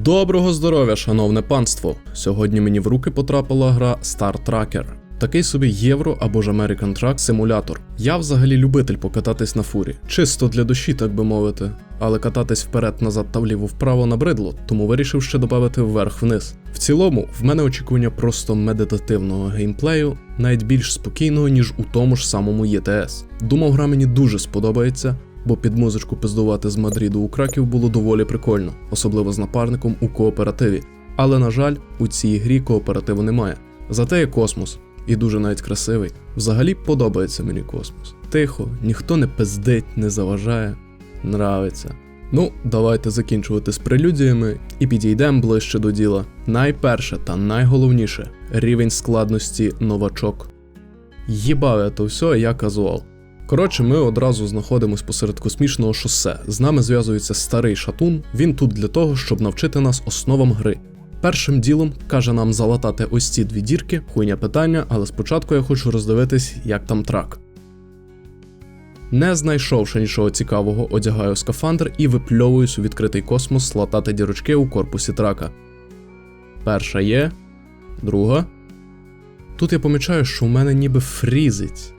Доброго здоров'я, шановне панство! Сьогодні мені в руки потрапила гра Star Tracker. Такий собі євро або ж American Truck симулятор. Я взагалі любитель покататись на фурі, чисто для душі, так би мовити. Але кататись вперед-назад та вліво-вправо набридло, тому вирішив ще додати вверх-вниз. В цілому, в мене очікування просто медитативного геймплею, навіть більш спокійного, ніж у тому ж самому ЄТС. Думав, гра мені дуже сподобається, бо під музичку пиздувати з Мадриду у Краків було доволі прикольно, особливо з напарником у кооперативі. Але на жаль, у цій грі кооперативу немає. Зате є космос, і дуже навіть красивий. Взагалі подобається мені космос. Тихо, ніхто не пиздить, не заважає, нравиться. Ну, давайте закінчувати з прелюдіями і підійдемо ближче до діла. Найперше та найголовніше рівень складності новачок. Їбав я то все, я казуал. Коротше, ми одразу знаходимось посеред космічного шосе. З нами зв'язується старий шатун. Він тут для того, щоб навчити нас основам гри. Першим ділом каже нам залатати ось ці дві дірки, хуйня питання, але спочатку я хочу роздивитись, як там трак. Не знайшовши нічого цікавого, одягаю скафандр і випльовуюсь у відкритий космос латати дірочки у корпусі трака. Перша є, друга. Тут я помічаю, що в мене ніби фрізить,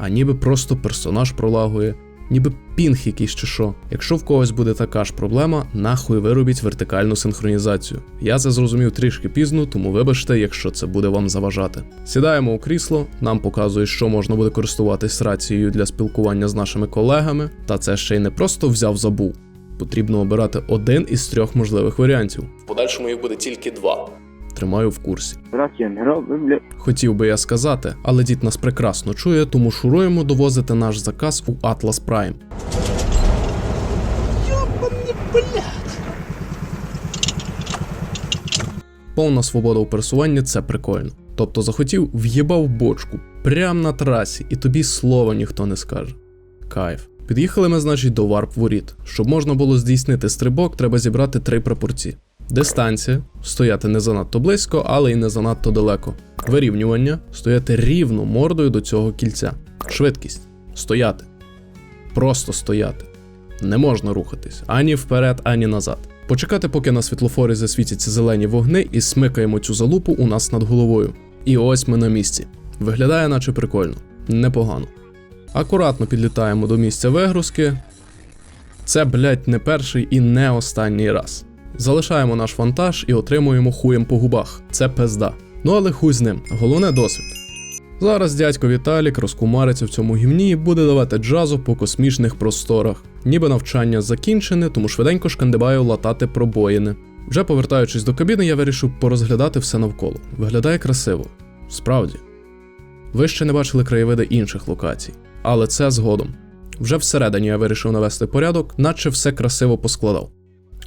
а ніби просто персонаж пролагує, ніби пінг якийсь чи що. Якщо в когось буде така ж проблема, нахуй виробіть вертикальну синхронізацію. Я це зрозумів трішки пізно, тому вибачте, якщо це буде вам заважати. Сідаємо у крісло, нам показують, що можна буде користуватись рацією для спілкування з нашими колегами, та це ще й не просто взяв забув. Потрібно обирати один із трьох можливих варіантів. В подальшому їх буде тільки два. Тримаю в курсі. Хотів би я сказати, але дід нас прекрасно чує, тому шуруємо довозити наш заказ у Atlas Prime. Повна свобода у пересуванні це прикольно. Тобто захотів, в'їбав бочку прямо на трасі, і тобі слова ніхто не скаже. Кайф. Під'їхали ми, значить, до варп воріт. Щоб можна було здійснити стрибок, треба зібрати три прапорці. Дистанція стояти не занадто близько, але й не занадто далеко. Вирівнювання стояти рівно мордою до цього кільця. Швидкість стояти. Просто стояти. Не можна рухатись ані вперед, ані назад. Почекати, поки на світлофорі засвітяться зелені вогни, і смикаємо цю залупу у нас над головою. І ось ми на місці. Виглядає, наче прикольно, непогано. Акуратно підлітаємо до місця вигрузки. Це, блять, не перший і не останній раз. Залишаємо наш вантаж і отримуємо хуєм по губах. Це пизда. Ну але хуй з ним, головне досвід. Зараз дядько Віталік розкумариться в цьому гімні і буде давати джазу по космічних просторах. Ніби навчання закінчене, тому швиденько шкандибаю латати пробоїни. Вже повертаючись до кабіни, я вирішив порозглядати все навколо. Виглядає красиво. Справді. Ви ще не бачили краєвиди інших локацій, але це згодом. Вже всередині я вирішив навести порядок, наче все красиво поскладав.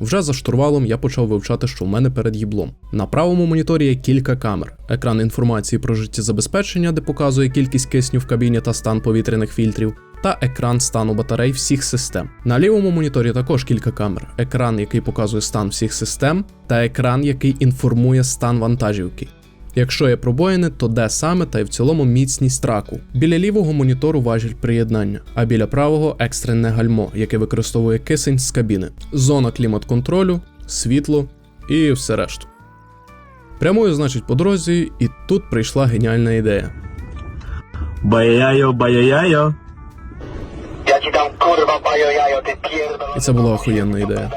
Вже за штурвалом я почав вивчати, що в мене перед їблом. На правому моніторі є кілька камер, екран інформації про життєзабезпечення, де показує кількість кисню в кабіні та стан повітряних фільтрів, та екран стану батарей всіх систем. На лівому моніторі також кілька камер: екран, який показує стан всіх систем, та екран, який інформує стан вантажівки. Якщо є пробоїни, то де саме та й в цілому міцність траку. Біля лівого монітору важіль приєднання, а біля правого екстрене гальмо, яке використовує кисень з кабіни, зона клімат-контролю, світло і все решту. Прямую, значить, по дорозі, і тут прийшла геніальна ідея. Баяяйо, баяяйо. Ja ci dam kurwa bajo jajo, ty. І це була охуєнна ідея.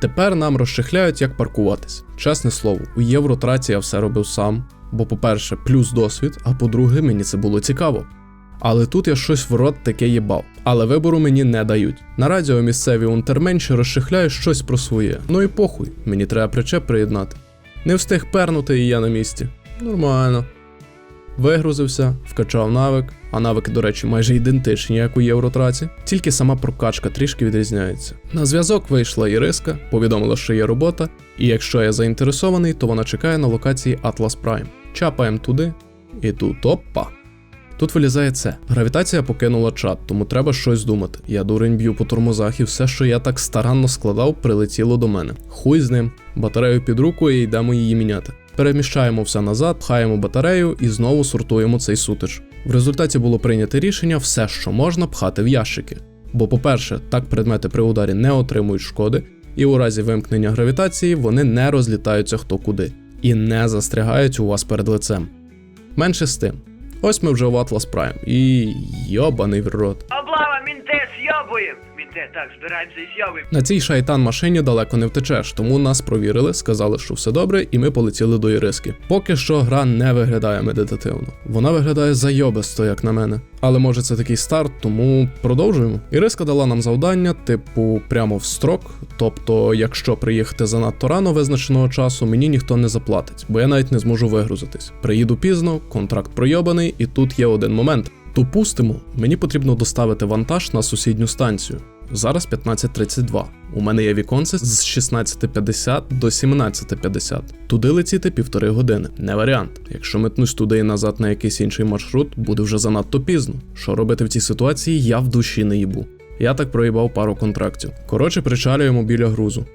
Тепер нам розчехляють, як паркуватись. Чесне слово, у євротраці я все робив сам, бо, по-перше, плюс досвід, а по-друге, мені це було цікаво. Але тут я щось в рот таке їбав. Але вибору мені не дають. На радіо місцеві унтерменші розчехляють щось про своє. Ну і похуй, мені треба причеп приєднати. Не встиг пернути, і я на місці. Нормально. Вигрузився, вкачав навик, а навики, до речі, майже ідентичні, як у євротраці, тільки сама прокачка трішки відрізняється. На зв'язок вийшла Іриска, повідомила, що є робота, і якщо я заінтересований, то вона чекає на локації Atlas Prime. Чапаємо туди, і тут опа. Тут вилізає це. Гравітація покинула чат, тому треба щось думати. Я дурень б'ю по тормозах, і все, що я так старанно складав, прилетіло до мене. Хуй з ним. Батарею під руку і йдемо її міняти. Переміщаємо все назад, пхаємо батарею і знову сортуємо цей сутич. В результаті було прийнято рішення все, що можна, пхати в ящики. Бо, по-перше, так предмети при ударі не отримують шкоди, І у разі вимкнення гравітації вони не розлітаються хто куди і не застрягають у вас перед лицем. Менше з тим. Ось ми вже в Atlas Prime, і йобаний в рот. Так, збираємося і з'йобуєм. На цій шайтан машині далеко не втечеш, тому нас провірили, сказали, що все добре, і ми полетіли до Іриски. Поки що гра не виглядає медитативно. Вона виглядає зайобисто, як на мене. Але може це такий старт, тому продовжуємо. Іриска дала нам завдання, типу, прямо в строк. Тобто, якщо приїхати занадто рано визначеного часу, мені ніхто не заплатить, бо я навіть не зможу вигрузитись. Приїду пізно, контракт пройобаний, і тут є один момент. Допустимо, мені потрібно доставити вантаж на сусідню станцію. Зараз 15.32. У мене є віконце з 16.50 до 17.50. Туди летіти півтори години. Не варіант. Якщо метнусь туди і назад на якийсь інший маршрут, буде вже занадто пізно. Що робити в цій ситуації, я в душі не їбу. Я так проїбав пару контрактів. Коротше, причалюємо біля грузу.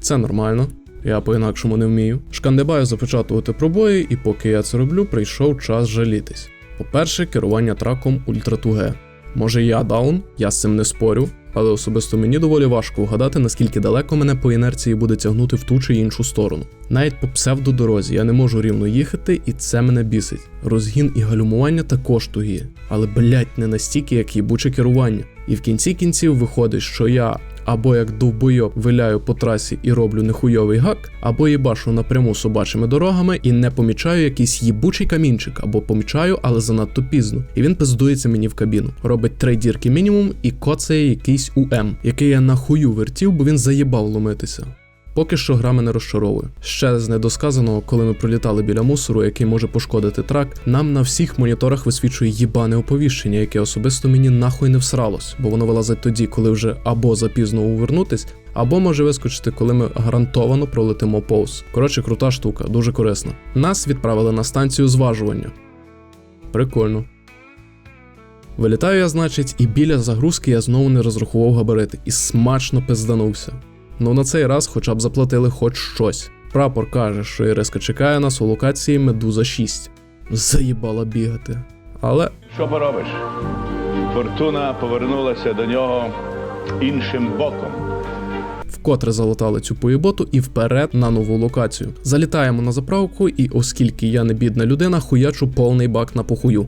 Це нормально. Я по-інакшому не вмію. Шкандибаю запечатувати пробої, і поки я це роблю, прийшов час жалітись. По-перше, керування траком ультратуге. Може я даун, я з цим не спорю, але особисто мені доволі важко вгадати, наскільки далеко мене по інерції буде тягнути в ту чи іншу сторону. Навіть по псевдодорозі я не можу рівно їхати, і це мене бісить. Розгін і галюмування також тугі, але блять не настільки, як їбуче керування. І в кінці кінців виходить, що я або як довбойоб виляю по трасі і роблю нехуйовий гак, або їбашу напряму собачими дорогами і не помічаю якийсь їбучий камінчик, або помічаю, але занадто пізно. І він пиздується мені в кабіну. Робить три дірки мінімум і коцає якийсь УМ, який я нахую вертів, бо він заїбав ломитися. Поки що гра мене розчаровує. Ще з недосказаного, коли ми пролітали біля мусору, який може пошкодити трак, нам на всіх моніторах висвічує їбане оповіщення, яке особисто мені нахуй не всралось, бо воно вилазить тоді, коли вже або запізно увернутись, або може вискочити, коли ми гарантовано пролетимо повз. Коротше, крута штука, дуже корисна. Нас відправили на станцію зважування. Прикольно. Вилітаю я, значить, і біля загрузки я знову не розрахував габарити і смачно пизданувся. Ну на цей раз хоча б заплатили хоч щось. Прапор каже, що Іриска чекає нас у локації Медуза 6. Заїбала бігати. Але Що поробиш? Фортуна повернулася до нього іншим боком. вкотре залатали цю поєботу і вперед на нову локацію. Залітаємо на заправку, і оскільки я не бідна людина, хуячу повний бак на похую.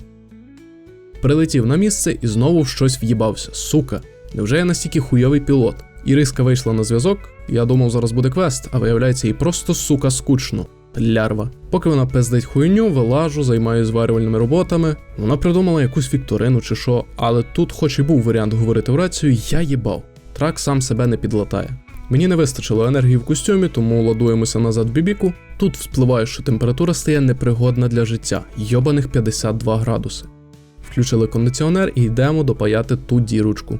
Прилетів на місце і знову в щось в'їбався. Сука, невже я настільки хуйовий пілот? Іриска вийшла на зв'язок. Я думав, зараз буде квест, а виявляється, їй просто сука скучно. Лярва. Поки вона пиздить хуйню, вилажу, займаюся зварювальними роботами. Вона придумала якусь вікторину чи що, але тут, хоч і був варіант говорити в рацію, я їбав. Трак сам себе не підлатає. Мені не вистачило енергії в костюмі, тому ладуємося назад в бібіку. Тут вспливає, що температура стає непригодна для життя йобаних 52 градуси. Включили кондиціонер і йдемо допаяти ту дірочку.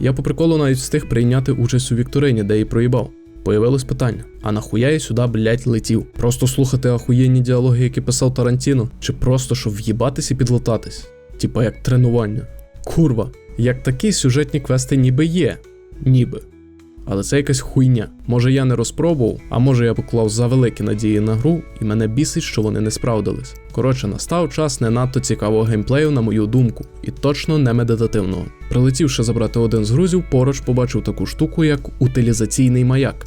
Я по приколу навіть встиг прийняти участь у вікторині, де і проїбав. Появилось питання: а нахуя я сюди, блять, летів? Просто слухати ахуєнні діалоги, які писав Тарантіно, чи просто щоб в'їбатись і підлататись? Типа як тренування. Курва, як такі сюжетні квести ніби є. Ніби. Але це якась хуйня. Може я не розпробував, а може я поклав за великі надії на гру, і мене бісить, що вони не справдились. Коротше, настав час не надто цікавого геймплею, на мою думку, і точно не медитативного. Прилетівши забрати один з грузів, поруч побачив таку штуку, як утилізаційний маяк.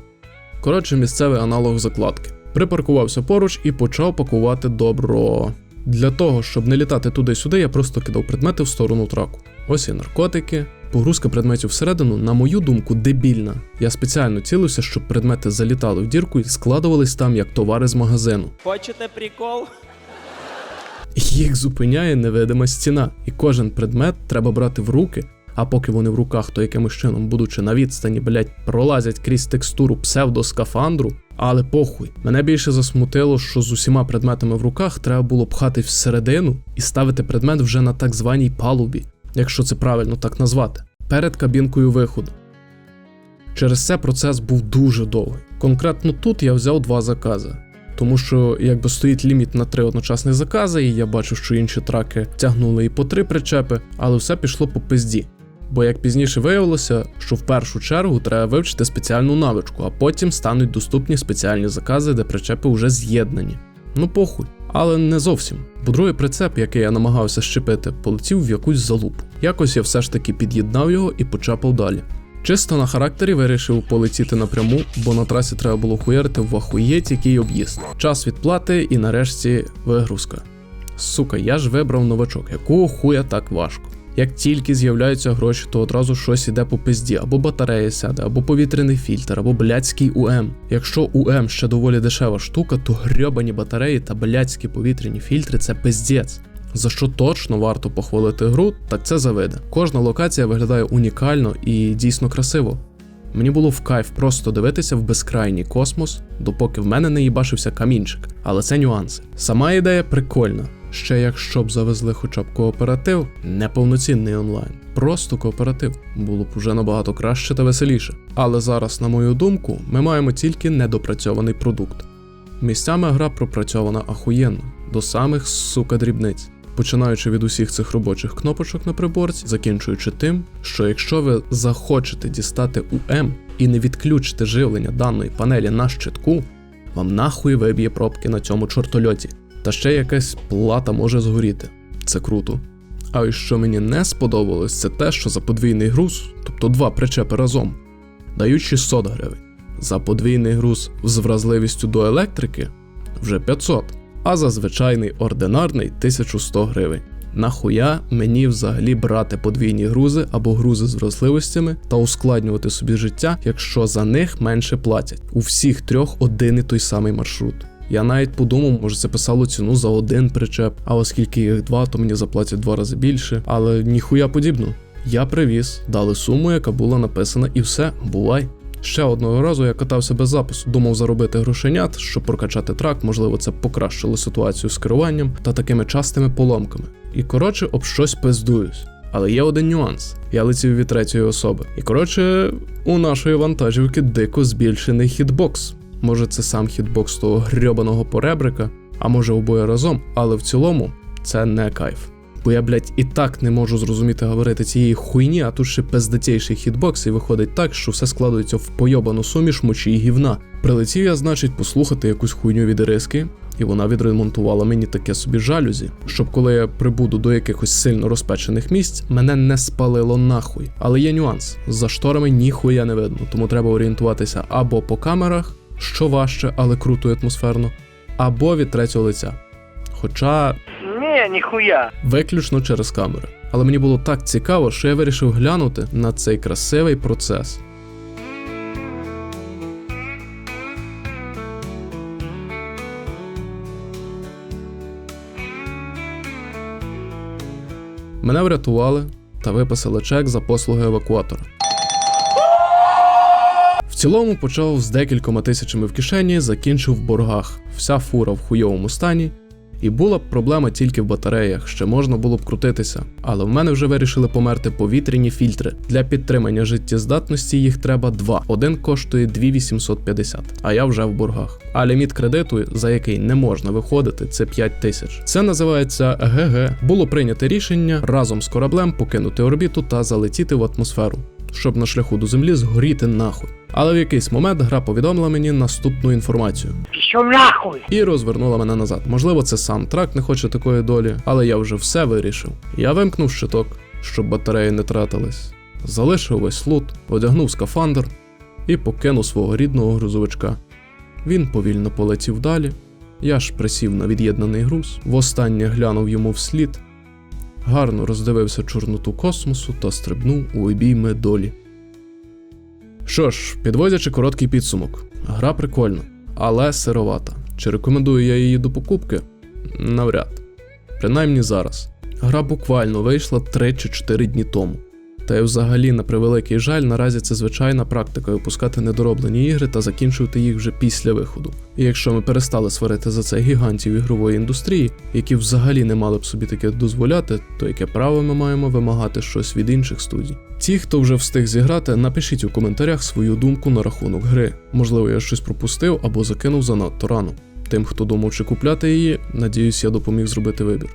Коротше, місцевий аналог закладки. Припаркувався поруч і почав пакувати добро. Для того, щоб не літати туди-сюди, я просто кидав предмети в сторону траку. Ось і наркотики. Погрузка предметів всередину, на мою думку, дебільна. Я спеціально цілився, щоб предмети залітали в дірку і складувались там як товари з магазину. Хочете прикол? Їх зупиняє невидима стіна, і кожен предмет треба брати в руки. А поки вони в руках, то якимось чином, будучи на відстані, блять, пролазять крізь текстуру псевдоскафандру. Але похуй, мене більше засмутило, що з усіма предметами в руках треба було пхати всередину і ставити предмет вже на так званій палубі, якщо це правильно так назвати, перед кабінкою виходу. Через це процес був дуже довгий. Конкретно тут я взяв два закази. Тому що якби стоїть ліміт на три одночасних закази, і я бачу, що інші траки тягнули і по три причепи, але все пішло по пизді. Бо як пізніше виявилося, що в першу чергу треба вивчити спеціальну навичку, а потім стануть доступні спеціальні закази, де причепи вже з'єднані. Ну похуй. Але не зовсім. Бо другий прицеп, який я намагався щепити, полетів в якусь залупу. Якось я все ж таки під'єднав його і почапав далі. Чисто на характері вирішив полетіти напряму, бо на трасі треба було хуярити в ахуєць який об'їзд. Час відплати і нарешті вигрузка. Сука, я ж вибрав новачок, якого хуя так важко. Як тільки з'являються гроші, то одразу щось іде по пизді, або батарея сяде, або повітряний фільтр, або блядський УМ. Якщо УМ ще доволі дешева штука, то грьобані батареї та блядські повітряні фільтри це пиздець. За що точно варто похвалити гру, так це завиде. Кожна локація виглядає унікально і дійсно красиво. Мені було в кайф просто дивитися в безкрайній космос, допоки в мене не їбашився камінчик. Але це нюанси. Сама ідея прикольна. Ще якщо б завезли хоча б кооператив, неповноцінний онлайн, просто кооператив, було б уже набагато краще та веселіше. Але зараз, на мою думку, ми маємо тільки недопрацьований продукт. Місцями гра пропрацьована ахуєнно, до самих сука дрібниць. Починаючи від усіх цих робочих кнопочок на приборці, закінчуючи тим, що якщо ви захочете дістати УМ і не відключите живлення даної панелі на щитку, вам нахуй виб'є пробки на цьому чортольоті. Та ще якась плата може згоріти. Це круто. А ось що мені не сподобалось, це те, що за подвійний груз, тобто два причепи разом, дають 600 гривень. За подвійний груз з вразливістю до електрики вже 500, а за звичайний ординарний 1100 гривень. Нахуя мені взагалі брати подвійні грузи або грузи з вразливостями та ускладнювати собі життя, якщо за них менше платять? У всіх трьох один і той самий маршрут. Я навіть подумав, може це писало ціну за один причеп, а оскільки їх два, то мені заплатять два рази більше, але ніхуя подібно. Я привіз, дали суму, яка була написана, і все, бувай. Ще одного разу я катався без запису, думав заробити грошенят, щоб прокачати трак, можливо, це покращило ситуацію з керуванням та такими частими поломками. І коротше, об щось пиздуюсь. Але є один нюанс: я летів від третьої особи. І коротше, у нашої вантажівки дико збільшений хітбокс. Може, це сам хітбокс того грьобаного поребрика, а може обоє разом, але в цілому це не кайф. Бо я, блядь, і так не можу зрозуміти говорити цієї хуйні, а тут ще пиздатейший хітбокс, і виходить так, що все складується в пойобану суміш мочі і гівна. Прилетів я, значить, послухати якусь хуйню від риски, і вона відремонтувала мені таке собі жалюзі, щоб коли я прибуду до якихось сильно розпечених місць, мене не спалило нахуй. Але є нюанс: за шторами ніхуя не видно, тому треба орієнтуватися або по камерах, що важче, але круто і атмосферно, або від третього лиця. Хоча Ні, ніхуя. виключно через камери. Але мені було так цікаво, що я вирішив глянути на цей красивий процес. Мене врятували та виписали чек за послуги евакуатора. Цілому почав з декількома тисячами в кишені, закінчив в боргах. Вся фура в хуйовому стані. І була б проблема тільки в батареях, ще можна було б крутитися. Але в мене вже вирішили померти повітряні фільтри. Для підтримання життєздатності їх треба два. Один коштує 2850, а я вже в боргах. А ліміт кредиту, за який не можна виходити, це 5 тисяч. Це називається ГГ. Було прийнято рішення разом з кораблем покинути орбіту та залетіти в атмосферу, щоб на шляху до землі згоріти нахуй. Але в якийсь момент гра повідомила мені наступну інформацію Пішов нахуй. і розвернула мене назад. Можливо, це сам трак не хоче такої долі, але я вже все вирішив. Я вимкнув щиток, щоб батареї не тратились, залишив весь лут, одягнув скафандр і покинув свого рідного грузовичка. Він повільно полетів далі. Я ж присів на від'єднаний груз, востаннє глянув йому вслід, гарно роздивився чорноту космосу та стрибнув у обійми долі. Що ж, підводячи короткий підсумок, гра прикольна, але сировата. Чи рекомендую я її до покупки? Навряд. Принаймні зараз. Гра буквально вийшла 3 чи 4 дні тому. Та й взагалі, на превеликий жаль, наразі це звичайна практика випускати недороблені ігри та закінчувати їх вже після виходу. І якщо ми перестали сварити за це гігантів ігрової індустрії, які взагалі не мали б собі таке дозволяти, то яке право ми маємо вимагати щось від інших студій? Ті, хто вже встиг зіграти, напишіть у коментарях свою думку на рахунок гри. Можливо, я щось пропустив або закинув занадто рано. Тим, хто думав, чи купляти її, надіюсь, я допоміг зробити вибір.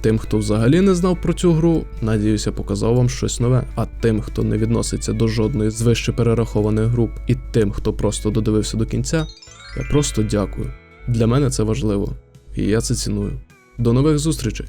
Тим, хто взагалі не знав про цю гру, надіюся, показав вам щось нове. А тим, хто не відноситься до жодної з вище перерахованих груп, і тим, хто просто додивився до кінця, я просто дякую. Для мене це важливо. І я це ціную. До нових зустрічей!